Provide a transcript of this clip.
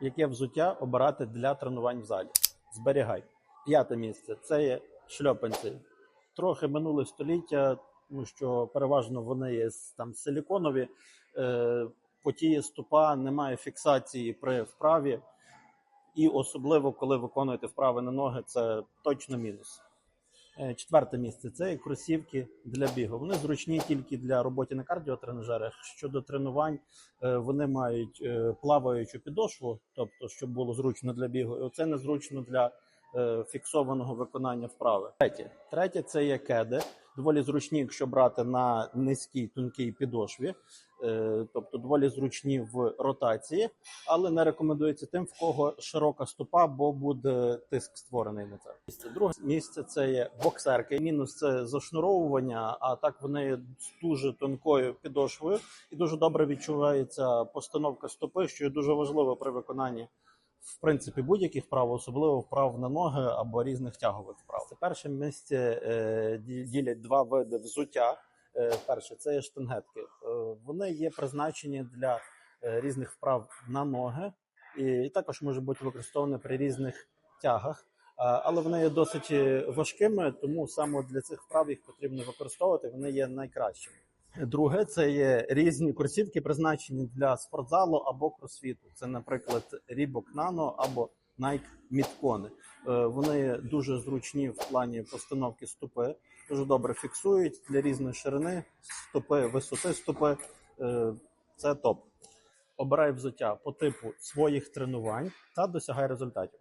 яке взуття обирати для тренувань в залі. Зберігай. П'яте місце це є шльопанці. Трохи минуле століття, тому що переважно вони є там силіконові, е, потіє стопа, немає фіксації при вправі, і особливо коли виконуєте вправи на ноги, це точно мінус. Е, Четверте місце це кросівки для бігу. Вони зручні тільки для роботи на кардіотренажерах. Щодо тренувань, е, вони мають е, плаваючу підошву, тобто, щоб було зручно для бігу. Оце незручно для фіксованого виконання вправи. Третє, третє це є кеди. Доволі зручні, якщо брати на низькій тонкій підошві, е, тобто доволі зручні в ротації, але не рекомендується тим, в кого широка стопа, бо буде тиск створений на це. Місце. Друге місце це є боксерки. Мінус це зашнуровування, а так вони з дуже тонкою підошвою і дуже добре відчувається постановка стопи, що є дуже важливо при виконанні в принципі будь-яких вправ, особливо вправ на ноги або різних тягових вправ. Це перше місце е, ділять два види взуття. Е, перше це є штангетки. Е, вони є призначені для різних вправ на ноги, і, також може бути використані при різних тягах. Але вони є досить важкими, тому саме для цих вправ їх потрібно використовувати. Вони є найкращими. Друге, це є різні кросівки, призначені для спортзалу або кросфіту. Це, наприклад, Reebok Nano або Nike Midcone. Е, Вони дуже зручні в плані постановки стопи, дуже добре фіксують для різної ширини стопи, висоти стопи. Е, Це топ. Обирай взуття по типу своїх тренувань та досягай результатів.